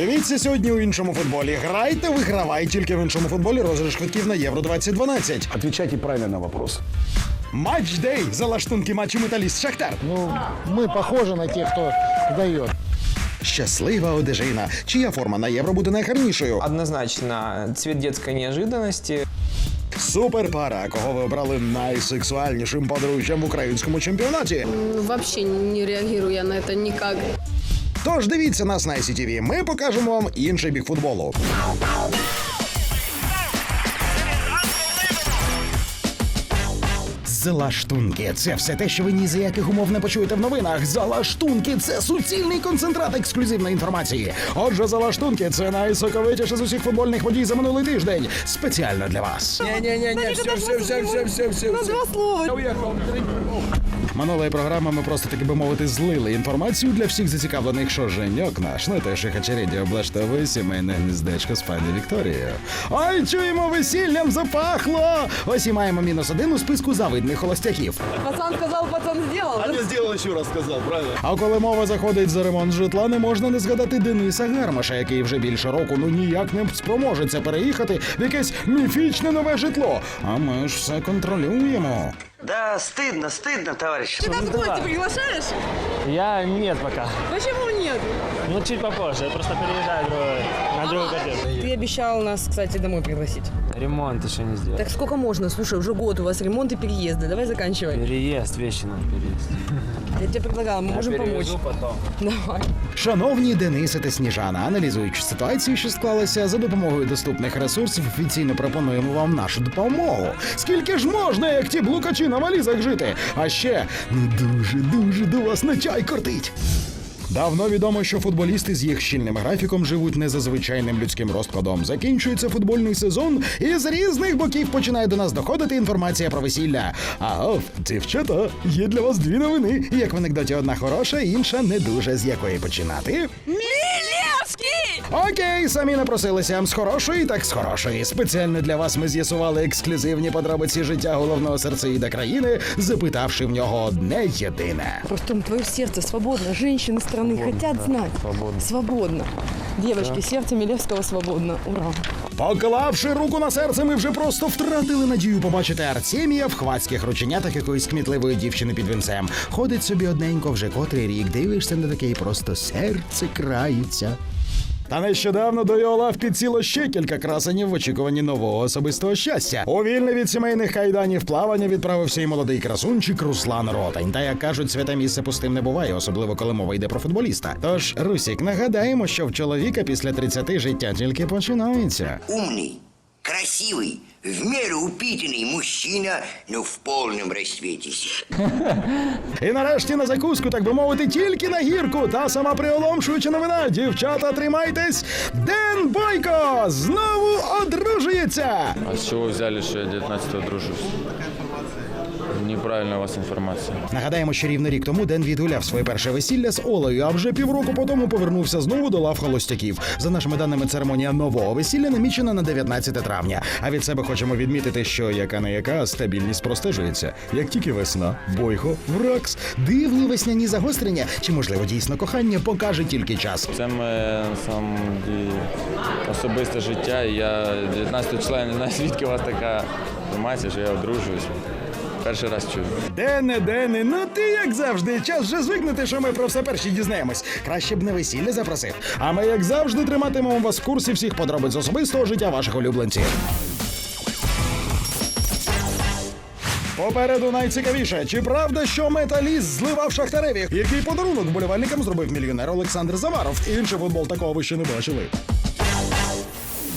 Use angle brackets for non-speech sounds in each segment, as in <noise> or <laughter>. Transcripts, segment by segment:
Дивіться сьогодні у іншому футболі. Грайте, вигравай тільки в іншому футболі. Розіграш квитків на євро 2012. Отвечайте правильно на вопрос. Матч дей за лаштунки матчу металіст Шахтар. Ну, мы похожи на тех, кто дает. Щаслива одежина. Чия форма на євро буде найгарнішою? Однозначно, цвет детской неожиданности. Суперпара, кого ви обрали найсексуальнішим подружжям в українському чемпіонаті. Вообще не реагирую я на это никак. Тож дивіться нас на ICTV. Ми покажемо вам інший бік футболу. Залаштунки це все те, що ви ні за яких умов не почуєте в новинах. Залаштунки це суцільний концентрат ексклюзивної інформації. Отже, залаштунки це найсоковитіше з усіх футбольних подій за минулий тиждень. Спеціально для вас. Не-не-не, все, все, все, все, все, все. На два слова. Я уехал. Минулої програми ми просто таки би мовити злили інформацію для всіх зацікавлених, що Женьок наш на те, що Хачереді облаштовує сімейне гніздечко з пані Вікторією. Ой, чуємо, весіллям запахло! Ось і маємо мінус один у списку завидних холостяків. Пацан сказал, пацан сделал. А не сделал еще раз сказал, правильно? А коли мова заходить за ремонт житла, не можна не згадати Дениса Гармаша, який вже більше року ну ніяк не спроможеться переїхати в якесь міфічне нове житло. А ми ж все контролюємо. Да, стыдно, стыдно, товарищ. Ты нас в гости приглашаешь? Я нет пока. Почему нет? Ну, чуть попозже. Я просто переезжаю в другой- на другую квартиру. Ты обещал нас, кстати, домой пригласить. Ремонт еще не сделал. Так сколько можно? Слушай, уже год у вас ремонт и переезды. Давай заканчивай. Переезд, вещи надо переезд. Я тебе предлагала, мы можем помочь. Перевезу потом. Давай. Шановні Денисе та Сніжана, аналізуючи ситуацію, що склалася за допомогою доступних ресурсів, офіційно пропонуємо вам нашу допомогу. Скільки ж можна, як ті блукачі на валізах жити? А ще ну дуже дуже до вас на чай кортить. Давно відомо, що футболісти з їх щільним графіком живуть не за звичайним людським розкладом. Закінчується футбольний сезон, і з різних боків починає до нас доходити інформація про весілля. А оф, дівчата, є для вас дві новини. Як в анекдоті одна хороша, інша не дуже з якої починати. Милевский! Окей, самі напросилися з хорошої, так з хорошої. Спеціально для вас ми з'ясували ексклюзивні подробиці життя головного серцеїда країни, запитавши в нього одне єдине. Просто твое сердце свободно. Женщины страны хотят знать. свободно. Свободно. Девочки, сердце Милевского свободно. Ура. Поклавши руку на серце, ми вже просто втратили надію побачити Артемія в хвацьких рученятах якоїсь кмітливої дівчини під вінцем. Ходить собі одненько вже котрий рік, дивишся на таке і просто серце крається. Та нещодавно до його лав підсіло ще кілька красенів в очікуванні нового особистого щастя. У вільне від сімейних кайданів плавання відправився і молодий красунчик Руслан Ротань. Та як кажуть, святе місце пустим не буває, особливо коли мова йде про футболіста. Тож, Русік, нагадаємо, що в чоловіка після 30 життя тільки починається. Умный, красивый, в меру упитанный мужчина, но в полном расцвете сил. І нарешті на закуску, так би мовити, тільки на гірку. Та сама приголомшуюча новина. Дівчата, тримайтесь. Ден Бойко знову одружується. А с чего вы взяли, что я 19-го дружусь? Неправильная у вас информация. Нагадаємо, що рівно рік тому Ден відгуляв своє перше весілля з Олею, а вже півроку по тому повернувся знову до лав холостяків. За нашими даними, церемонія нового весілля намічена на 19 травня. А від себе хочемо відмітити, що яка не яка стабільність простежується. Як тільки весна, бойко, вракс, дивні весняні загострення, чи можливо дійсно кохання покаже тільки час. Це самом деле особисте життя. Я 19 числа не знаю, звідки у вас така інформація, що я одружуюсь. Перший раз чую. Дене, Дене, ну ти як завжди, час вже звикнути, що ми про все перші дізнаємось. Краще б на весілля запросив. А ми, як завжди, триматимемо вас в курсі всіх подробиць особистого життя ваших улюбленців. Попереду найцікавіше. Чи правда, що металіст зливав шахтареві? Який подарунок вболівальникам зробив мільйонер Олександр Заваров? Інший футбол такого ви ще не бачили.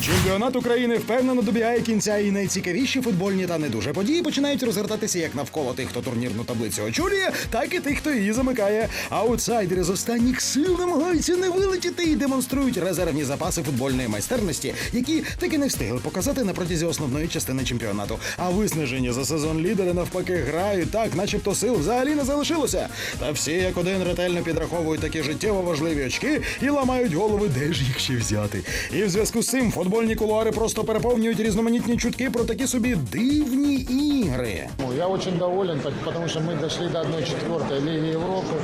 Чемпіонат України впевнено добігає кінця, і найцікавіші футбольні та не дуже події починають розгортатися як навколо тих, хто турнірну таблицю очолює, так і тих, хто її замикає. Аутсайдери з останніх сил намагаються не вилетіти і демонструють резервні запаси футбольної майстерності, які таки не встигли показати на протязі основної частини чемпіонату. А виснажені за сезон лідери навпаки грають так, начебто сил взагалі не залишилося. Та всі як один ретельно підраховують такі життєво важливі очки і ламають голови, де ж їх ще взяти. І в зв'язку з цим футбольні кулуари просто переповнюють різноманітні чутки про такі собі дивні ігри. Я очень доволен, тому що ми дійшли до 1-4 ліги Европы.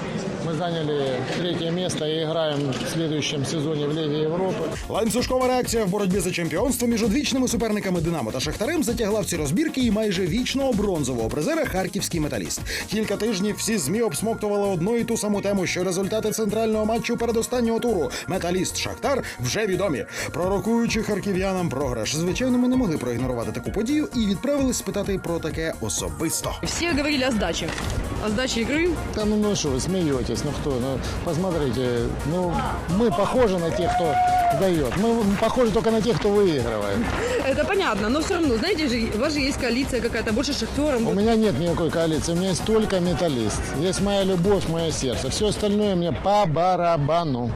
Мы Мы заняли третье место и играем в следующем сезоне в Лиге Европы. Ланцюжкова реакція в боротьбі за чемпіонство між одвічними суперниками Динамо та Шахтарем затягла в ці розбірки і майже вічного бронзового призера харківський металіст. Кілька тижнів всі змі обсмоктували одну і ту саму тему, що результати центрального матчу передостаннього туру металіст Шахтар вже відомі. Пророкуючи харків'янам програш, звичайно, ми не могли проігнорувати таку подію і відправились спитати про таке особисто. Все говорили о сдаче. О сдаче игры. Да ну, ну что вы смеетесь, ну кто? Ну, посмотрите, ну мы похожи на тех, кто дает. Мы похожи только на тех, кто выигрывает. Это понятно, но все равно, знаете же, у вас же есть коалиция какая-то, больше с шахтером. У меня нет никакой коалиции, у меня есть только металлист. Есть моя любовь, мое сердце. Все остальное мне по барабану.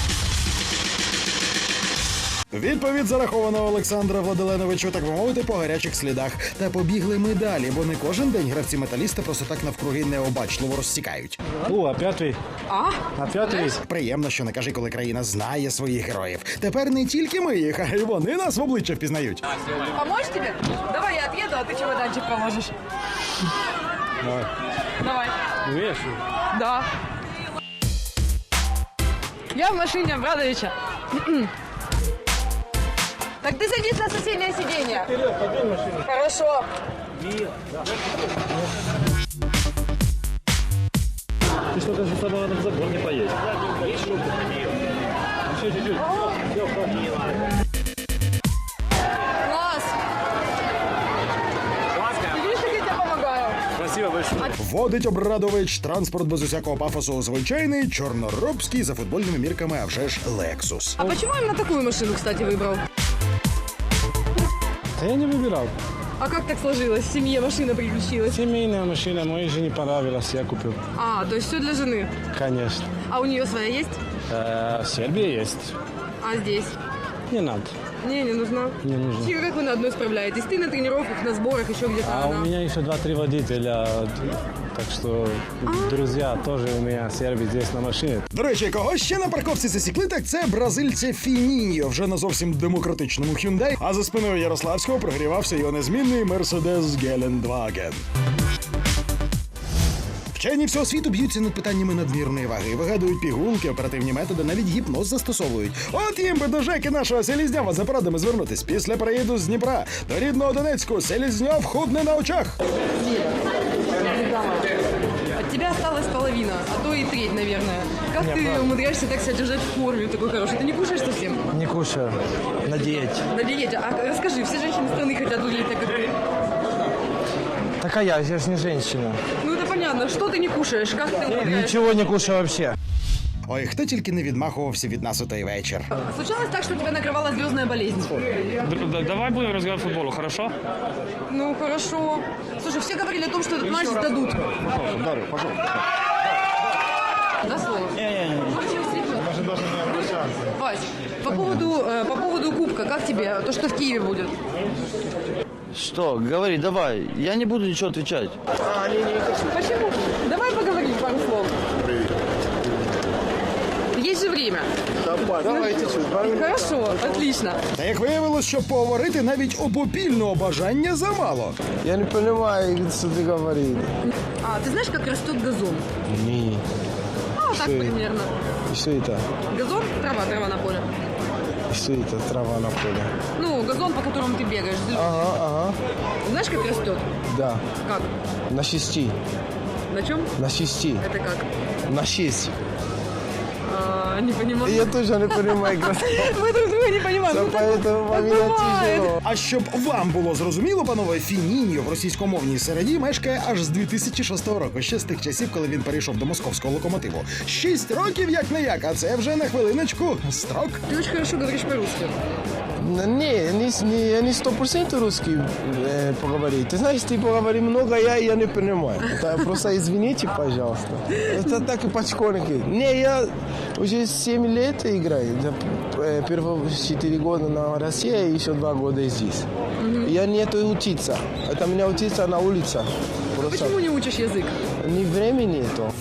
Відповідь зараховано Олександра Владиленовичу, так би мовити, по гарячих слідах. Та побігли ми далі, бо не кожен день гравці металіста просто так навкруги необачливо розтікають. О, опять вы. А? Опять вы. Приємно, що не кажи, коли країна знає своїх героїв. Тепер не тільки ми їх, а й вони нас в обличчя впізнають. Помочь тебе? Давай я отъеду, а ты чемоданчик поможешь. Давай. Давай. Умеешь? Да. Я в машине Абрадовича. Так ты садись на соседнее сиденье. Хорошо. Ты что-то за собой в забор не поедешь. Еще чуть-чуть. Класс. Ты видишь, как я тебе помогаю? Спасибо большое. Водить Обрадович транспорт без усякого пафосу звичайний, чорноробський за футбольними мірками, а вже ж Лексус. А почему именно такую машину, кстати, выбрал? Да я не выбирал. А как так сложилось? В семье машина приключилась. Семейная машина моей жене понравилась, я купил. А, то есть все для жены. Конечно. А у нее своя есть? Э, Сербия есть. А здесь? Не надо. Не, не нужна. Не нужно. Чего, как вы на одной справляетесь? Ты на тренировках, на сборах, еще где-то А у она. меня еще два-три водителя. Так что друзья тоже у меня сербы здесь на машине. До речі, кого ще на парковці засікли, так це бразильця Фініньо, вже на зовсім демократичному Hyundai, а за спиною Ярославського прогрівався його незмінний Mercedes Гелендваген. Вчені всього світу б'ються над питаннями надмірної ваги, вигадують пігулки, оперативні методи, навіть гіпноз застосовують. От їм би до Жеки нашого Селізнява за порадами звернутись після переїзду з Дніпра до рідного Донецьку. Селізньов худне на очах. От тебя осталась половина, а то и треть, наверное. Как ты умудряешься так себя держать в форме такой хорошей? Ты не кушаешь совсем? Не кушаю. На диете. На диете. А расскажи, все женщины страны хотят выглядеть так, как ты. Так а я, я же не женщина. Ну это понятно. Что ты не кушаешь? Как ты умудряешься? Ничего не кушаю вообще. Ой, хто тільки не відмахувався від нас у той вечір. Случалось так, что тебя накрывала звездная болезнь? Давай будем разговаривать по футболу, хорошо? Ну, хорошо. Слушай, все говорили о том, что этот матч сдадут. Дарья, пожалуйста. Да, слово? Даже даже не обращаться. Вась, по поводу, э, по поводу кубка, как тебе? То, что в Киеве будет? Что, говори, давай. Я не буду ничего отвечать. Почему? Давай поговорим пару слов. Есть же время. Давайте чуть. Хорошо, отлично. Та як виявилось, щоб поговорити навіть обопільного бажання замало. Я не понимаю, что ты говоришь. А, ты знаешь, как растет газон? Не. А, так примерно. Что это? Газон, трава, трава на поле. Что это трава на поле? Ну, газон, по которому ты бегаешь. Ага, ага. Знаешь, как растет? Да. Как? На шести. На чем? На шести. Это как? На шесть. А, не понимаю. Я тоже не понимаю, Мы <laughs> друг друга не понимаем. Ну, так- поэтому так мне бывает. тяжело. А щоб вам було зрозуміло, панове, Фініньо в російськомовній середі мешкає аж з 2006 року, ще з тих часів, коли він перейшов до московського локомотиву. Шість років як не як, а це вже на хвилиночку строк. Ты очень хорошо говоришь по-русски. Не, не, не, я не сто процентов русский э, поговорить. Ты знаешь, ты поговори много, я, я не понимаю. Это просто извините, пожалуйста. Это так и по школьнике. Не, я уже 7 лет играю. Да, э, Первые 4 года на России и еще 2 года здесь. Я не это учиться. Это меня учиться на улице. Просто Почему не учишь язык? ни времени нету.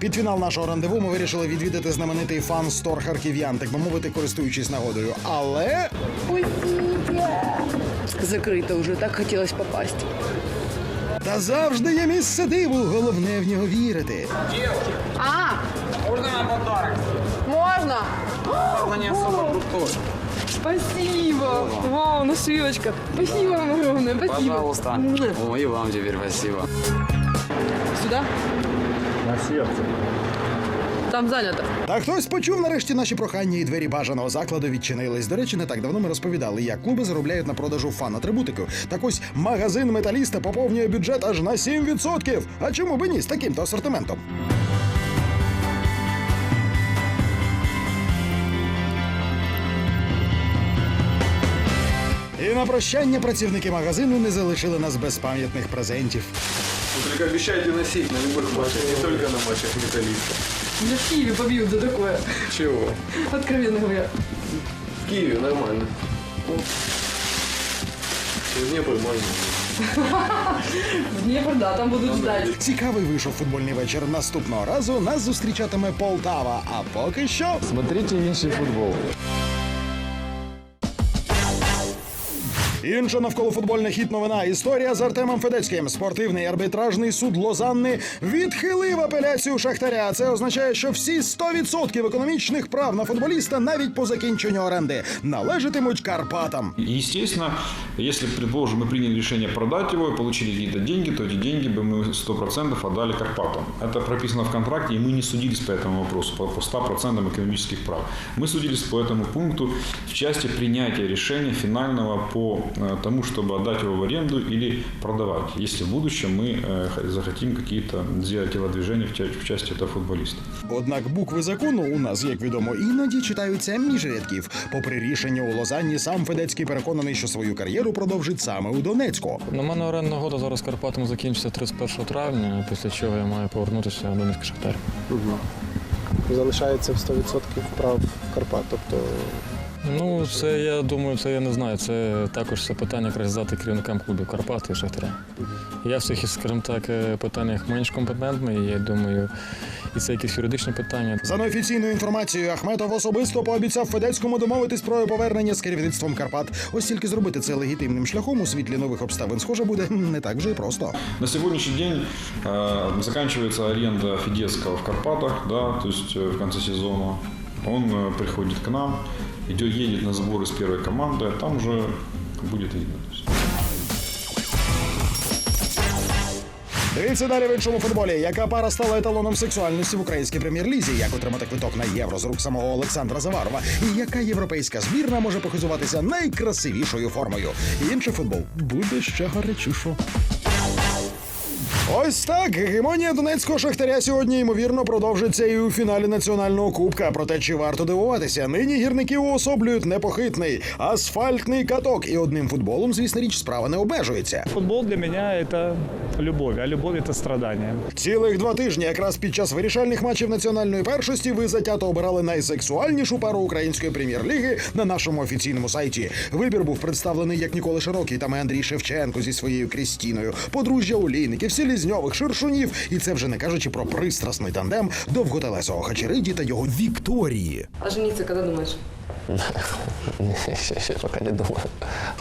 Під фінал нашого рандеву ми вирішили відвідати знаменитий фан-стор харків'ян, так би мовити, користуючись нагодою. Але Закрыто уже, так хотелось попасть. та завжди є місце диву. Головне в нього вірити. А, Можно вам подарок? Можно? Правда, не особо крутой. Спасибо. Вау, нашивочка. Спасибо вам огромное. Спасибо. Пожалуйста. О, и вам теперь спасибо. Сюда? На сердце. Там занято. Та хтось почув нарешті наші прохання і двері бажаного закладу відчинились. До речі, не так давно ми розповідали, як клуби заробляють на продажу фан-атрибутиків. Так ось магазин металіста поповнює бюджет аж на 7%. А чому би ні з таким-то асортиментом? І на прощання працівники магазину не залишили нас без пам'ятних презентів. Только обещайте носить на любых матчах, не только на матчах металлиста. Меня в Киеве побьют за такое. Чего? Откровенно говоря. В Киеве нормально. Через Днепр можно. <laughs> В Днепр, да, там будут ждать. Цікавий вийшов футбольний вечір. Наступного разу нас зустрічатиме Полтава. А поки що. Смотрите інший футбол. Інша навколофутбольна хіт новина. Історія з Артемом Федецьким. Спортивний арбітражний суд Лозанни відхилив апеляцію Шахтаря. Це означає, що всі 100% економічних прав на футболіста навіть по закінченню оренди належатимуть Карпатам. И, естественно, если, предположим, мы приняли решение продать его и получили какие-то деньги, то эти деньги бы мы 100% отдали Карпатам. Это прописано в контракте, и мы не судились по этому вопросу, по, по 100% экономических прав. Мы судились по этому пункту в части принятия решения финального по э, тому, чтобы отдать его в аренду или продавать, если в будущем мы э, х- захотим какие-то сделать телодвижения в, ча- в части этого футболиста. Однак букви закону у нас, як відомо, іноді читаються між рядків. Попри рішення у Лозанні, сам Федецький переконаний, що свою кар'єру продовжить саме у Донецьку. На мене орендна года зараз з Карпатом закінчиться 31 травня, після чого я маю повернутися до Донецький Шахтар. Залишається в 100% прав Карпат. Тобто Ну, це я думаю, це я не знаю. Це також це питання якраз задати керівникам клубів Карпати і Шахтаря. Я в цих, скажімо так, е, питаннях менш компетентний. і Я думаю, і це якісь юридичні питання. За неофіційною інформацією, Ахметов особисто пообіцяв Федецькому домовитись про повернення з керівництвом Карпат. Ось тільки зробити це легітимним шляхом у світлі нових обставин, схоже, буде м, не так вже й просто. На сегодняшний день э, заканчивается аренда Федецкого в Карпатах, да, то есть э, в конце сезона. Он э, приходит к нам, идет, едет на сборы с первой команды, а там уже будет видно. Дивіться далі в іншому футболі. Яка пара стала еталоном сексуальності в українській прем'єр-лізі? Як отримати квиток на євро з рук самого Олександра Заварова? І яка європейська збірна може похизуватися найкрасивішою формою? Інший футбол буде ще гарячіше. Ось так гегемонія донецького шахтаря сьогодні ймовірно продовжиться і у фіналі національного кубка. Проте чи варто дивуватися? Нині гірники уособлюють непохитний асфальтний каток, і одним футболом, звісно річ, справа не обмежується. Футбол для меня это любовь, а любовь это страдание. Цілих два тижні, якраз під час вирішальних матчів національної першості, ви затято обирали найсексуальнішу пару української прем'єр-ліги на нашому офіційному сайті. Вибір був представлений як ніколи широкий. Там і Андрій Шевченко зі своєю Крістіною, подружжя Олійників, Селізньових, ширшунів, і це вже не кажучи про пристрасний тандем довготелесого Хачериді та його Вікторії. А жениться коли думаешь? Ще, ще поки не думаю.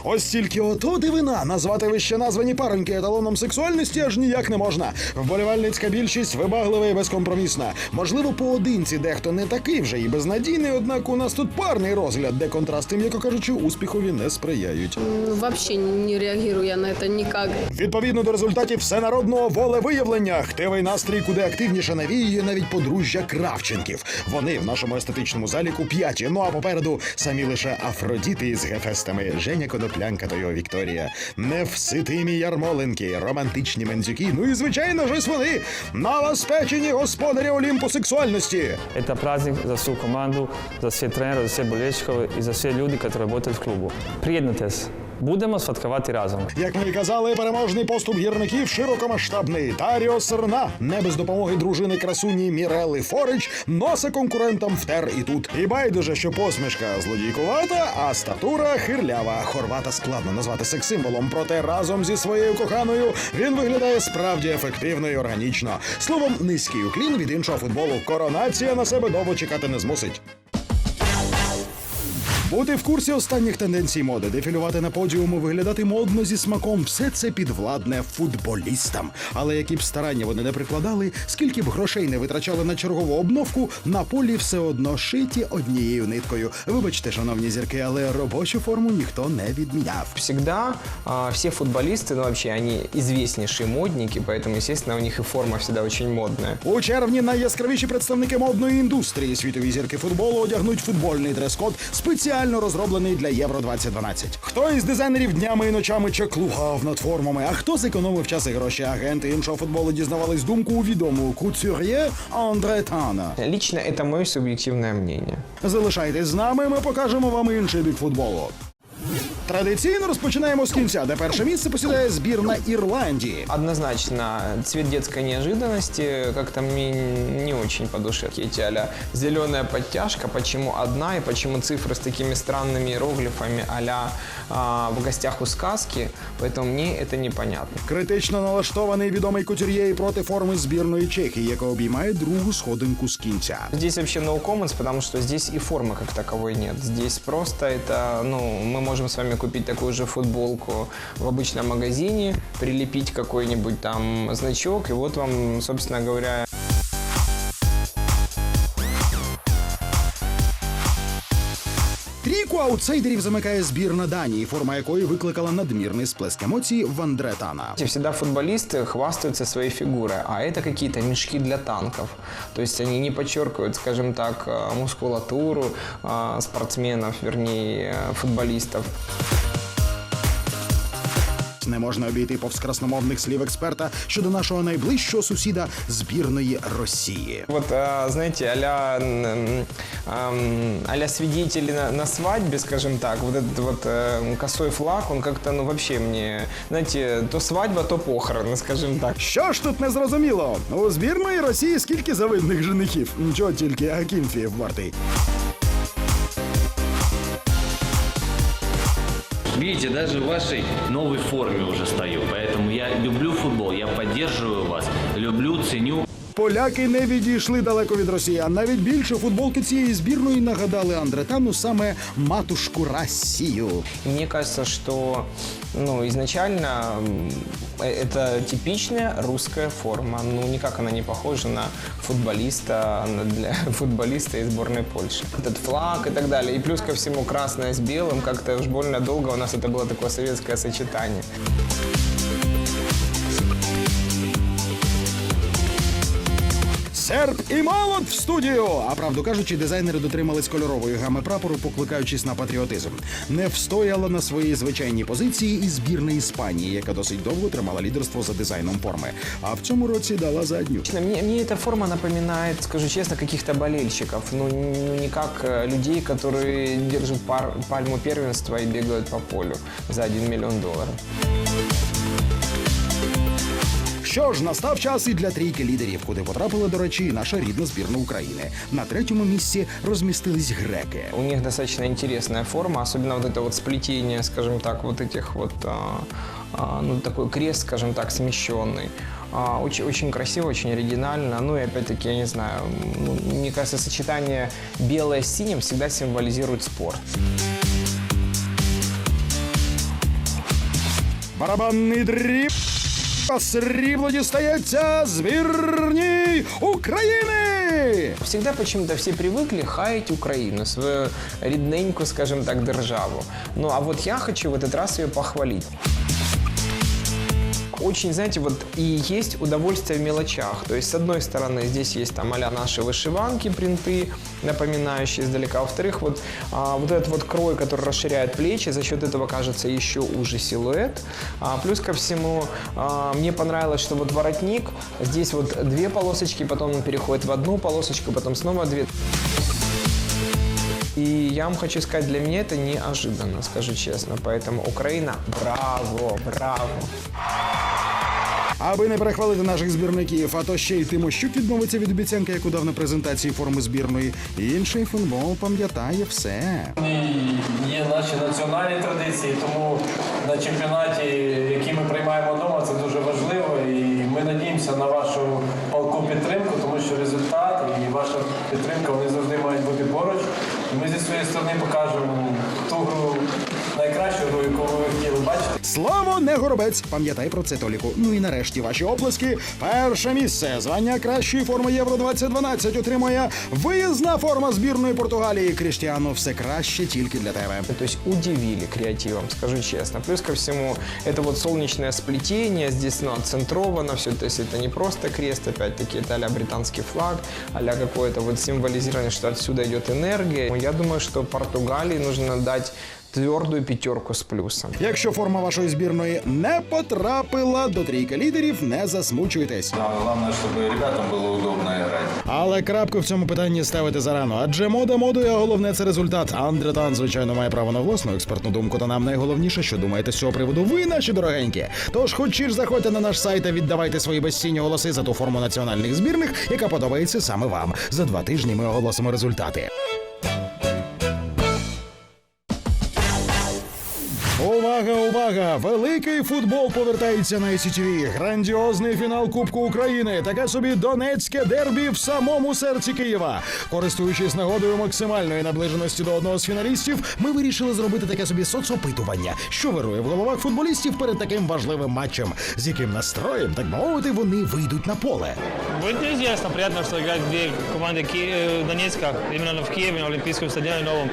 Ось тільки ото дивина назвати вище названі пароньки еталоном сексуальності аж ніяк не можна. Вболівальницька більшість вибаглива і безкомпромісна. Можливо, поодинці дехто не такий вже і безнадійний, однак у нас тут парний розгляд, де контрасти, м'яко кажучи, успіхові не сприяють. Вообще не реагирую я на это никак. Відповідно до результатів всенародного волевиявлення, хтивий настрій куди активніше навіює навіть подружжя Кравченків. Вони в нашому естетичному заліку п'яті. Ну а попереду самі лише Афродіти із гефестами Женя Коноплянка та його Вікторія, невситимі ярмоленки, романтичні мензюки. Ну і звичайно ж вони новоспечені господарі Олімпу сексуальності. Це праздник за всю команду, за всіх тренерів, за всіх болельщиків і за всі люди, які працюють в клубу. Приєднуйтесь, будемо святкувати разом. Як ми і казали, переможний поступ гірників широкомасштабний. Таріо Серна не без допомоги дружини красуні Мірели Форич носа конкурентам втер і тут. І байдуже, що посмішка злодійкувата, а статура хирлява. Хорвата складно назвати секс-символом, проте разом зі своєю коханою він виглядає справді ефективно і органічно. Словом, низький уклін від іншого футболу. Коронація на себе довго чекати не змусить. Бути в курсі останніх тенденцій моди, дефілювати на подіуму, виглядати модно зі смаком все це підвладне футболістам. Але які б старання вони не прикладали, скільки б грошей не витрачали на чергову обновку, на полі все одно шиті однією ниткою. Вибачте, шановні зірки, але робочу форму ніхто не відміняв. Всегда а, все футболисты, ну вообще, они известнейшие модники, поэтому, естественно, у них и форма всегда очень модная. У червні найяскравіші представники модної індустрії світові зірки футболу одягнуть футбольний дрес-код, спеціально розроблений для Євро 2012. Хто із дизайнерів днями і ночами чеклугав над формами, а хто зекономив час і гроші? Агенти іншого футболу дізнавались думку у відомого куцюр'є Андре Тана. Лично це моє суб'єктивне мнення. Залишайтесь з нами, ми покажемо вам інший бік футболу. Традиційно розпочинаємо з кінця, де перше місце посідає збірна Ірландії. Однозначно, цвет детской неожиданности как-то мне не очень по душе. Эти а зеленая подтяжка, почему одна и почему цифры с такими странными иероглифами а в гостях у сказки, поэтому мне это непонятно. Критично налаштований відомий кутюр'є і проти форми збірної Чехії, яка обіймає другу сходинку з кінця. Здесь вообще no comments, потому что здесь и формы как таковой нет. Здесь просто это, ну, мы можем с вами купить такую же футболку в обычном магазине, прилепить какой-нибудь там значок, и вот вам, собственно говоря, аутсайдерів замикає збірна Данії, форма якої викликала надмірний сплеск эмоций в Андре Тана. Всегда футболисты хвастаются своей фигурой, а это какие-то мешки для танков. То есть они не подчеркивают, скажем так, э, мускулатуру э, спортсменов, вернее, э, футболистов. Не можна обійти повз красномовних слів експерта щодо нашого найближчого сусіда збірної Росії. Вот, а, знаете, а-ля, м, м, ам, а-ля свидетели на, на свадьбе, скажем так, вот этот вот э, косой флаг, он как-то, ну, вообще мне, знаете, то свадьба, то похороны, скажем так. Що ж тут не зрозуміло? У збірної Росії скільки завидних женихів? Нічого тільки Акінфієв вартий. Видите, даже в вашей новой форме уже стою. Поэтому я люблю футбол, я поддерживаю вас, люблю, ценю. Поляки не відійшли далеко від росіян. Навіть більше футболки цієї збірної нагадали Андретану саме матушку Росію. Мені мне кажется, что ну, изначально м, э, это типичная русская форма. Ну, никак она не похожа на футболиста, на- для <laughs> футболиста из сборной Польши. Этот флаг и так далее. И плюс ко всему красное с белым. Как-то уж больно долго у нас это было такое советское сочетание. Серб і молот в студію. А правду кажучи, дизайнери дотримались кольорової гами прапору, покликаючись на патріотизм. Не встояла на своїй звичайній позиції і збірна Іспанії, яка досить довго тримала лідерство за дизайном форми. А в цьому році дала задню. Лично Мне, мне эта форма напоминает, скажу честно, каких-то болельщиков. Ну, н- не как э, людей, которые держат пар- пальму первенства и бегают по полю за 1 миллион долларов. Що ж, настав час і для трійки лідерів, куди потрапила, до речі, і наша рідна збірна України. На третьому місці розмістились греки. У них достаточно интересная форма, особенно вот это вот сплетение, скажем так, вот этих вот, а, а, ну, такой крест, скажем так, смещенный. А, очень, очень красиво, очень оригинально. Ну и опять-таки, я не знаю, ну, мне кажется, сочетание белое с синим всегда символизирует спорт. Барабанний дріб. Срібло дістається збірній України. Всегда почему-то все привыкли хаять Украину, свою рідненьку, скажем так, державу. Ну а вот я хочу в этот раз ее похвалить. Очень, знаете, вот и есть удовольствие в мелочах. То есть, с одной стороны, здесь есть там а наши вышиванки, принты, напоминающие издалека. Во-вторых, вот, а, вот этот вот крой, который расширяет плечи, за счет этого кажется еще уже силуэт. А, плюс ко всему, а, мне понравилось, что вот воротник, здесь вот две полосочки, потом он переходит в одну полосочку, потом снова две. И я вам хочу сказать, для меня это неожиданно, скажу честно. Поэтому Украина, браво, браво. Аби не перехвалити наших збірників, а то ще й Тимощук відмовиться від обіцянки, яку дав на презентації форми збірної. Інший футбол пам'ятає все. Є наші національні традиції, тому на чемпіонаті, який ми приймаємо вдома, це дуже важливо. І ми надіємося на вашу палку підтримку, тому що результат і ваша підтримка вони завжди мають бути поруч. Ми зі своєї сторони покажемо ту гру, найкращу гру, яку ви хотіли бачити. Слава не горобець! Пам'ятай про це, Толіку. Ну і нарешті ваші оплески. Перше місце. Звання кращої форми Євро 2012 отримує виїзна форма збірної Португалії. Кріштіану, все краще тільки для тебе. То есть удивили креативом, скажу честно. Плюс ко всему, это вот солнечное сплетение, здесь ну, отцентровано все, то есть это не просто крест, опять-таки, это а британский флаг, а какое-то вот символизирование, что отсюда идет энергия. Я думаю, что Португалии нужно дать твердую пятерку с плюсом. Якщо форма вашої збірної не потрапила до трійки лідерів, не засмучуйтесь. Главное, чтобы ребятам было удобно играть. Але крапку в цьому питанні ставити зарано, адже мода модою, а головне це результат. Андретан, звичайно, має право на власну експертну думку. Та нам найголовніше, що думаєте з цього приводу ви, наші дорогенькі. Тож, хоч ж заходьте на наш сайт та віддавайте свої безцінні голоси за ту форму національних збірних, яка подобається саме вам. За два тижні ми оголосимо результати. Увага, увага! Великий футбол повертається на ICTV. Грандіозний фінал Кубку України. Таке собі донецьке дербі в самому серці Києва. Користуючись нагодою максимальної наближеності до одного з фіналістів, ми вирішили зробити таке собі соцопитування, що вирує в головах футболістів перед таким важливим матчем, з яким настроєм, так мовити, вони вийдуть на поле. Будет интересно, приятно, что играют две команды Ки- э, Донецка, именно в Киеве, на Олимпийском стадионе новом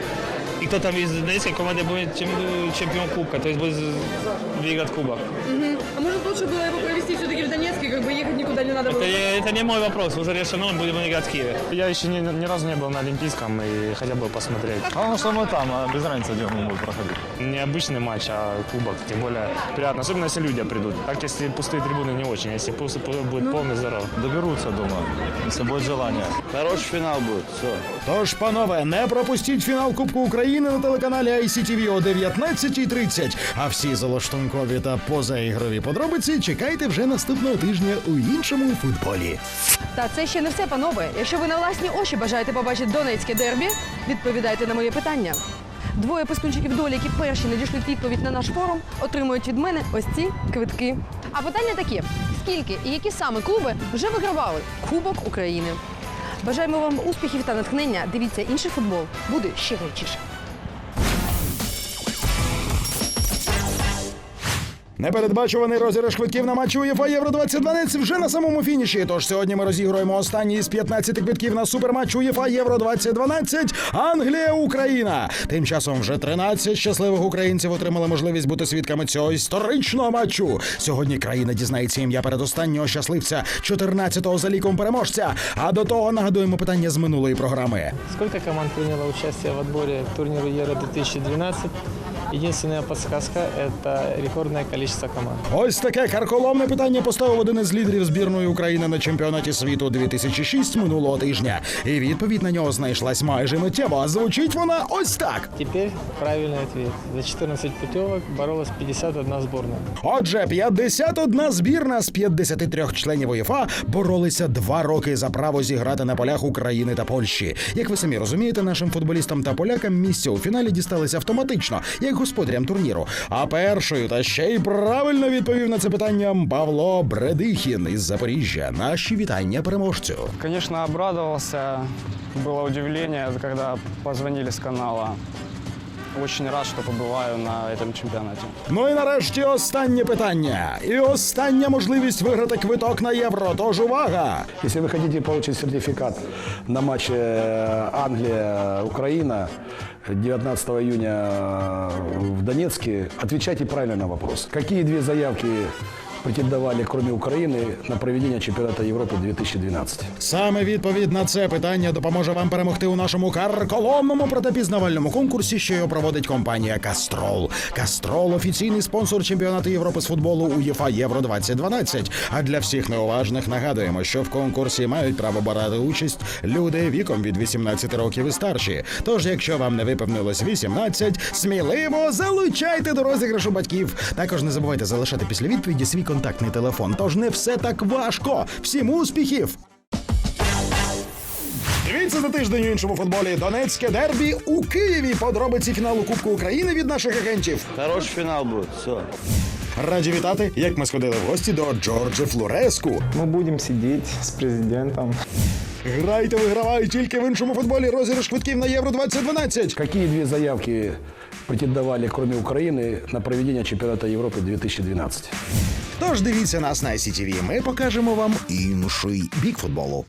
И кто там из донецкой команды будет чем- чемпион Кубка, то есть будет выиграть Кубок. Мгм. А может лучше было его провести все-таки в Донецке, как бы ехать никуда не надо было? Это, это не мой вопрос, уже решено, будем играть в Киеве. Я еще ни, ни разу не был на Олимпийском и хотел бы посмотреть. Главное, что мы там, а без разницы, где мы будем проходить. Необычный матч, а кубок, тем более приятно. Особенно, если люди придут. Так, если пустые трибуны, не очень. Если пусто, будет полный здоров. Доберутся, думаю, если будет желание. Хороший финал будет, все. Тож, панове, не пропустіть фінал Кубку України на телеканалі ICTV о 19.30. А всі залаштункові та позаігрові подробиці чекайте вже наступного тижня у іншому футболі. Та це ще не все, панове. Якщо ви на власні очі бажаєте побачити донецьке дербі, відповідайте на моє питання. Двоє пискунчиків долі, які перші надішлють відповідь на наш форум, отримують від мене ось ці квитки. А питання такі: скільки і які саме клуби вже вигравали Кубок України? Бажаємо вам успіхів та натхнення. Дивіться інший футбол. Буде ще крутіше. Непередбачуваний розіграш квитків на матч УЄФА Євро 2012 вже на самому фініші. Тож сьогодні ми розігруємо останній із 15 квитків на суперматч УЄФА Євро 2012 Англія Україна. Тим часом вже 13 щасливих українців отримали можливість бути свідками цього історичного матчу. Сьогодні країна дізнається ім'я передостаннього щасливця, 14-го за ліком переможця. А до того нагадуємо питання з минулої програми. Сколько команд приняло участие в отборе к турниру Евро-2012? Единственная подсказка – это рекордное количество команд. Ось таке карколомне питання поставив один із лідерів збірної України на чемпіонаті світу 2006 минулого тижня. І відповідь на нього знайшлась майже миттєво. А звучить вона ось так. Теперь правильный ответ. За 14 путевок боролась 51 сборная. Отже, 51 збірна з 53 членів УЄФА боролися два роки за право зіграти на полях України та Польщі. Як ви самі розумієте, нашим футболістам та полякам місця у фіналі дісталися автоматично, як господарям турніру. А першою та ще й правильно відповів на це питання Павло Бредихін із Запоріжжя. Наші вітання переможцю. Звісно, обрадувався. Було удивлення, когда позвонили з канала. Очень рад, что побываю на этом чемпионате. Ну і нарешті останнє питання. І остання можливість виграти квиток на євро. Тож увага! Если вы хотите получить сертификат на матче э, Англия-Украина 19 июня э, в Донецке, отвечайте правильно на вопрос. Какие две заявки претендовали, кроме Украины, на проведение чемпионата Европы 2012? Саме відповідь на це питання допоможе вам перемогти у нашому карколомному протипізнавальному конкурсі, що його проводить компанія Кастрол. Кастрол офіційний спонсор чемпіонату Європи з футболу УЄФА Євро 2012. А для всіх неуважних нагадуємо, що в конкурсі мають право брати участь люди віком від 18 років і старші. Тож, якщо вам не виповнилось 18, сміливо залучайте до розіграшу батьків. Також не забувайте залишати після відповіді свій контактний телефон. Тож не все так важко. Всім успіхів! Дивіться за тиждень у іншому футболі. Донецьке дербі у Києві. Подробиці фіналу Кубку України від наших агентів. Хороший финал будет, все. Раді вітати, як ми сходили в гості до Джорджа Флореску. Мы будем сидеть с президентом. Грайте, вигравай тільки в іншому футболі. Розіграш квитків на Євро 2012. Какие две заявки претендовали, кроме Украины, на проведение чемпионата Европы 2012? Тож дивіться нас на ICTV. Ми покажемо вам інший бік футболу.